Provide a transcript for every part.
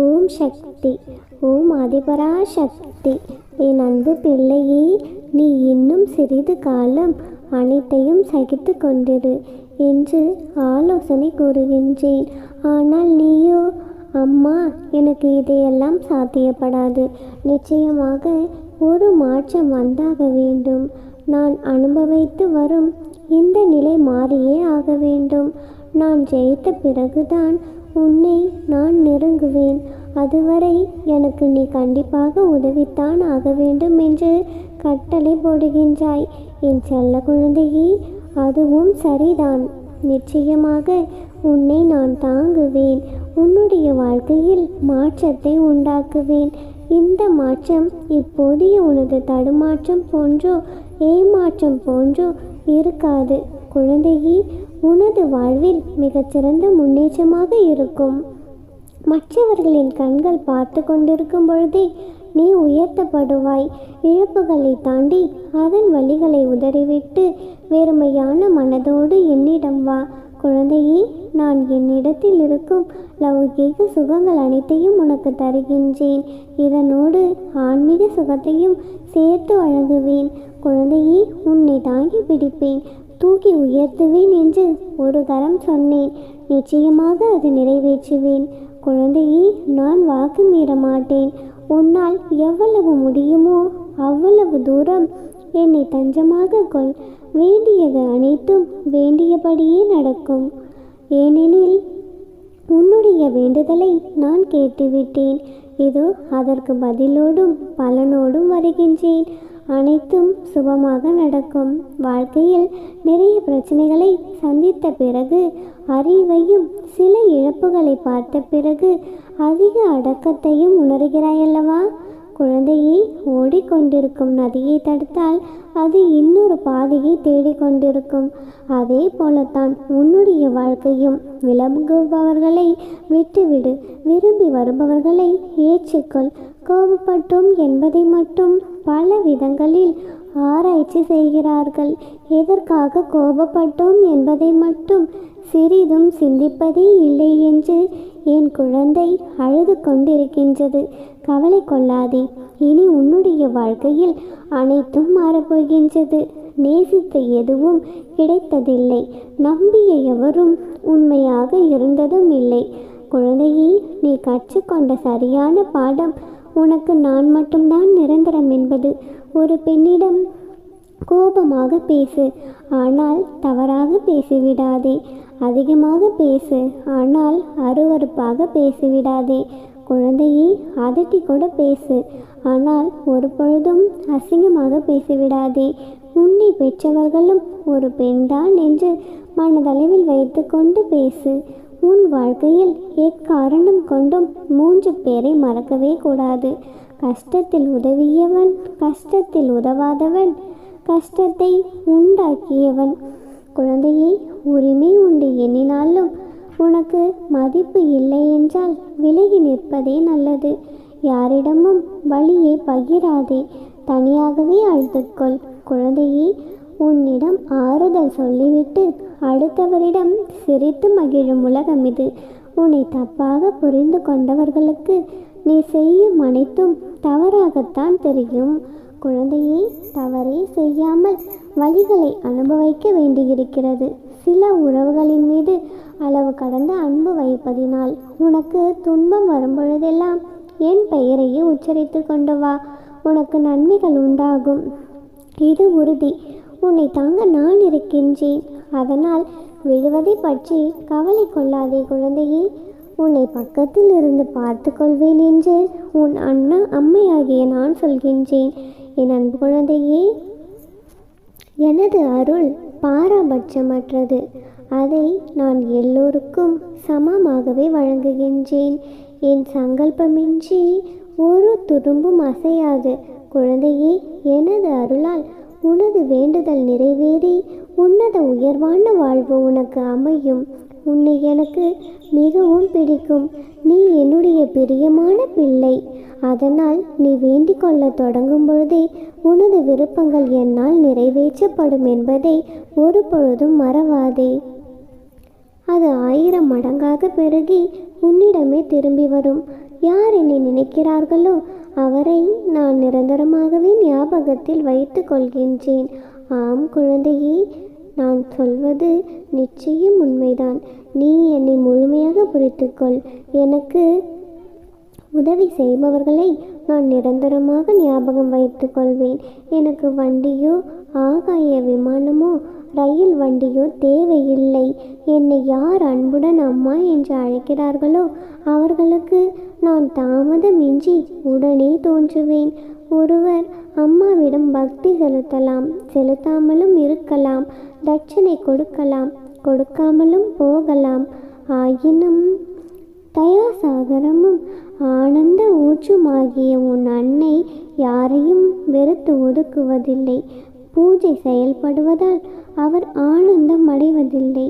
ஓம் சக்தி ஓம் அதிபரா சக்தி என் அன்பு பிள்ளையே நீ இன்னும் சிறிது காலம் அனைத்தையும் சகித்து கொண்டிரு என்று ஆலோசனை கூறுகின்றேன். ஆனால் நீயோ அம்மா எனக்கு இதையெல்லாம் சாத்தியப்படாது. நிச்சயமாக ஒரு மாற்றம் வந்தாக வேண்டும். நான் அனுபவித்து வரும் இந்த நிலை மாறியே ஆக வேண்டும். நான் ஜெயித்த பிறகுதான் உன்னை நான் நெருங்குவேன். அதுவரை எனக்கு நீ கண்டிப்பாக உதவித்தான் ஆக வேண்டும் என்று கட்டளை போடுகின்றாய். என் செல்ல குழந்தையே அதுவும் சரிதான். நிச்சயமாக உன்னை நான் தாங்குவேன். உன்னுடைய வாழ்க்கையில் மாற்றத்தை உண்டாக்குவேன். இந்த மாற்றம் இப்போதைய உனது தடுமாற்றம் போன்றோ ஏமாற்றம் போன்றோ இருக்காது. குழந்தையே உனது வாழ்வில் மிகச்சிறந்த முன்னேற்றமாக இருக்கும். மற்றவர்களின் கண்கள் பார்த்து கொண்டிருக்கும் பொழுதே நீ உயர்த்தப்படுவாய். இழப்புகளை தாண்டி அதன் வழிகளை உதறிவிட்டு வெறுமையான மனதோடு என்னிடம் வா. குழந்தையே நான் என்னிடத்தில் இருக்கும் லௌகீக சுகங்கள் அனைத்தையும் உனக்கு தருகின்றேன். இதனோடு ஆன்மீக சுகத்தையும் சேர்த்து வழங்குவேன். குழந்தையே உன்னை தாங்கி பிடிப்பேன். தூக்கி உயர்த்துவேன் என்று ஒரு தரம் சொன்னேன். நிச்சயமாக அது நிறைவேற்றுவேன். குழந்தையை நான் வாக்கு மீற மாட்டேன். உன்னால் எவ்வளவு முடியுமோ அவ்வளவு தூரம் என்னை தஞ்சமாக கொள். வேண்டியது அனைத்தும் வேண்டியபடியே நடக்கும். ஏனெனில் உன்னுடைய வேண்டுதலை நான் கேட்டுவிட்டேன். இதோ அதற்கு பதிலோடும் பலனோடும் வருகின்றேன். அனைத்தும் சுபமாக நடக்கும். வாழ்க்கையில் நிறைய பிரச்சனைகளை சந்தித்த பிறகு அறிவையும் சில இழப்புகளை பார்த்த பிறகு அதிக அடக்கத்தையும் உணர்கிறாயல்லவா? குழந்தையை ஓடிக்கொண்டிருக்கும் நதியை தடுத்தால் அது இன்னொரு பாதையை தேடிக்கொண்டிருக்கும். அதே போலத்தான் உன்னுடைய வாழ்க்கையும் விளம்புபவர்களை விட்டுவிடு. விரும்பி வருபவர்களை ஏற்றுக்கொள். கோபப்பட்டோம் என்பதை மட்டும் பல விதங்களில் ஆராய்ச்சி செய்கிறார்கள். எதற்காக கோபப்பட்டோம் என்பதை மட்டும் சிறிதும் சிந்திப்பதே இல்லை என்று என் குழந்தை அழுது கொண்டிருக்கின்றது. கவலை கொள்ளாதே இனி உன்னுடைய வாழ்க்கையில் அனைத்தும் மாறப்போகின்றது. நேசித்த எதுவும் கிடைத்ததில்லை. நம்பிய எவரும் உண்மையாக இருந்ததும் இல்லை. குழந்தையை நீ கற்றுக்கொண்ட சரியான பாடம் உனக்கு நான் மட்டும்தான் நிரந்தரம் என்பது. ஒரு பெண்ணிடம் கோபமாக பேசு. ஆனால் தவறாக பேசிவிடாதே. அதிகமாக பேசு. ஆனால் அருவருப்பாக பேசிவிடாதே. குழந்தையை அதட்டி கூட பேசு. ஆனால் ஒரு பொழுதும் அசிங்கமாக பேசிவிடாதே. உன்னை பெற்றவர்களும் ஒரு பெண்தான் என்று மனதளவில் வைத்துக்கொண்டு பேசு. உன் வாழ்க்கையில் எக்காரணம் கொண்டும் மூன்று பேரை மறக்கவே கூடாது. கஷ்டத்தில் உதவியவன் கஷ்டத்தில் உதவாதவன் கஷ்டத்தை உண்டாக்கியவன். குழந்தையை உரிமை உண்டு எண்ணினாலும் உனக்கு மதிப்பு இல்லை என்றால் விலகி நிற்பதே நல்லது. யாரிடமும் வழியை பகிராதே தனியாகவே அழுதுக்கொள் குழந்தையை உன்னிடம் ஆறுதல் சொல்லிவிட்டு அடுத்தவரிடம் சிரித்து மகிழும் உலகம் இது. உன்னை தப்பாக புரிந்து கொண்டவர்களுக்கு நீ செய்யும் அனைத்தும் தவறாகத்தான் தெரியும். குழந்தையே தவறே செய்யாமல் வழிகளை அனுபவிக்க வேண்டியிருக்கிறது. சில உறவுகளின் மீது அளவு கடந்த அன்பு வைப்பதினால் உனக்கு துன்பம் வரும்பொழுதெல்லாம் என் பெயரையே உச்சரித்து கொண்டு வா. உனக்கு நன்மைகள் உண்டாகும். இது உறுதி. உன்னை தாங்க நான் இருக்கின்றேன். அதனால் விழுவதை பற்றி கவலை கொள்ளாதே குழந்தையே. உன்னை பக்கத்தில் இருந்து பார்த்து கொள்வேன் என்று உன் அண்ணா அம்மையாகிய நான் சொல்கின்றேன். என் அன்பு குழந்தையே எனது அருள் பாரபட்சமற்றது. அதை நான் எல்லோருக்கும் சமமாகவே வழங்குகின்றேன். என் சங்கல்பமின்றி ஒரு துரும்பும் அசையாது. குழந்தையே எனது அருளால் உனது வேண்டுதல் நிறைவேறி உன்னத உயர்வான வாழ்வு உனக்கு அமையும். உன்னை எனக்கு மிகவும் பிடிக்கும். நீ என்னுடைய பிரியமான பிள்ளை. அதனால் நீ வேண்டிக் கொள்ள தொடங்கும் பொழுதே உனது விருப்பங்கள் என்னால் நிறைவேற்றப்படும் என்பதை ஒரு பொழுதும் மறவாதே. அது ஆயிரம் மடங்காக பெருகி உன்னிடமே திரும்பி வரும். யார் என்னை நினைக்கிறார்களோ அவரை நான் நிரந்தரமாகவே ஞாபகத்தில் வைத்து கொள்கின்றேன். ஆம் குழந்தையே நான் சொல்வது நிச்சயம் உண்மைதான். நீ என்னை முழுமையாக புரித்துக்கொள் எனக்கு உதவி செய்பவர்களை நான் நிரந்தரமாக ஞாபகம் வைத்துக் கொள்வேன் எனக்கு வண்டியோ ஆகாய விமானமோ ரயில் வண்டியோ தேவையில்லை. என்னை யார் அன்புடன் அம்மா என்று அழைக்கிறார்களோ அவர்களுக்கு நான் தாமதமின்றி உடனே தோன்றுவேன். ஒருவர் அம்மாவிடம் பக்தி செலுத்தலாம் செலுத்தாமலும் இருக்கலாம் தட்சணை கொடுக்கலாம் கொடுக்காமலும் போகலாம். ஆயினும் தயாசாகரமும் ஆனந்த ஊற்றுமாகிய உன் அன்னை யாரையும் வெறுத்து ஒதுக்குவதில்லை. பூஜை செயல்படுவதால் அவர் ஆனந்தம் அடைவதில்லை.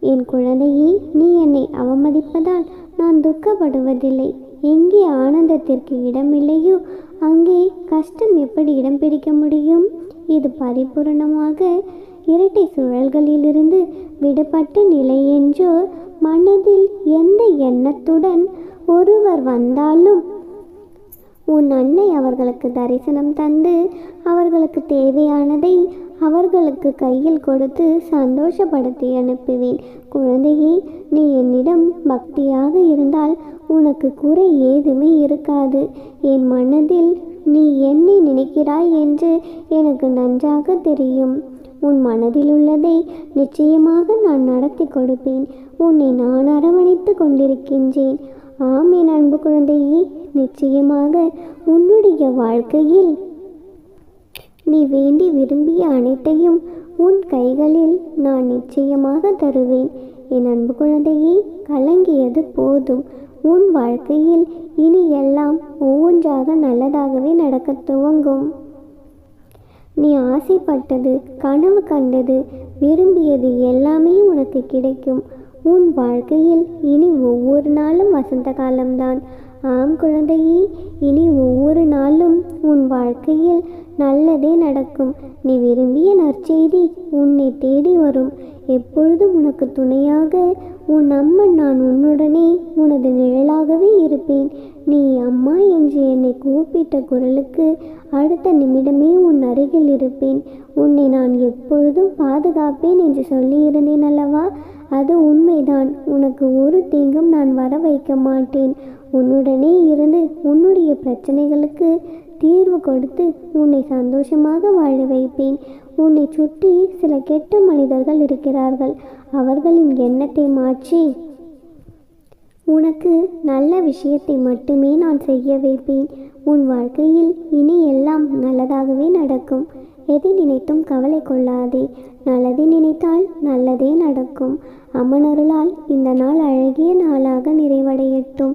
என் குழந்தையே நீ என்னை அவமதிப்பதால் நான் துக்கப்படுவதில்லை. எங்கே ஆனந்தத்திற்கு இடமில்லையோ அங்கே கஷ்டம் எப்படி இடம் பிடிக்க முடியும்? இது பரிபூரணமாக இரட்டை சுழல்களிலிருந்து விடுபட்ட நிலை என்றோ மனதில் எந்த எண்ணத்துடன் ஒருவர் வந்தாலும் உன் அன்னை அவர்களுக்கு தரிசனம் தந்து அவர்களுக்கு தேவையானதை அவர்களுக்கு கையில் கொடுத்து சந்தோஷப்படுத்தி அனுப்புவேன். குழந்தையே நீ என்னிடம் பக்தியாக இருந்தால் உனக்கு குறை ஏதுமே இருக்காது. என் மனதில் நீ என்னை நினைக்கிறாய் என்று எனக்கு நன்றாக தெரியும். உன் மனதில் உள்ளதை நிச்சயமாக நான் நடத்தி கொடுப்பேன். உன்னை நான் அரவணைத்து கொண்டிருக்கின்றேன். ஆம் என் அன்பு குழந்தையே நிச்சயமாக உன்னுடைய வாழ்க்கையில் நீ வேண்டி விரும்பிய அனைத்தையும் உன் கைகளில் நான் நிச்சயமாக தருவேன். என் அன்பு குழந்தையே கலங்கியது போதும். உன் வாழ்க்கையில் இனி எல்லாம் ஒவ்வொன்றாக நல்லதாகவே நடக்க துவங்கும். நீ ஆசைப்பட்டது கனவு கண்டது விரும்பியது எல்லாமே உனக்கு கிடைக்கும். உன் வாழ்க்கையில் இனி ஒவ்வொரு நாளும் வசந்த காலம்தான். ஆம் குழந்தையே இனி ஒவ்வொரு நாளும் உன் வாழ்க்கையில் நல்லதே நடக்கும். நீ விரும்பிய நற்செய்தி உன்னை தேடி வரும். எப்பொழுதும் உனக்கு துணையாக உன் அம்மன் நான் உன்னுடனே உனது நிழலாகவே இருப்பேன். நீ அம்மா என்று என்னை கூப்பிட்ட குரலுக்கு அடுத்த நிமிடமே உன் அருகில் இருப்பேன். உன்னை நான் எப்பொழுதும் பாதுகாப்பேன் என்று சொல்லியிருந்தேன் அல்லவா? அது உண்மைதான். உனக்கு ஒரு தீங்கும் நான் வர வைக்க மாட்டேன். உன்னுடனே இருந்து உன்னுடைய பிரச்சனைகளுக்கு தீர்வு கொடுத்து உன்னை சந்தோஷமாக வாழ வைப்பேன். உன்னை சுற்றி சில கெட்ட மனிதர்கள் இருக்கிறார்கள். அவர்களின் எண்ணத்தை மாற்றி உனக்கு நல்ல விஷயத்தை மட்டுமே நான் செய்ய வைப்பேன். உன் வாழ்க்கையில் இனி எல்லாம் நல்லதாகவே நடக்கும். எதை நினைத்தும் கவலை கொள்ளாதே. நல்லதை நினைத்தால் நல்லதே நடக்கும். அம்மனருளால் இந்த நாள் அழகிய நாளாக நிறைவடையட்டும்.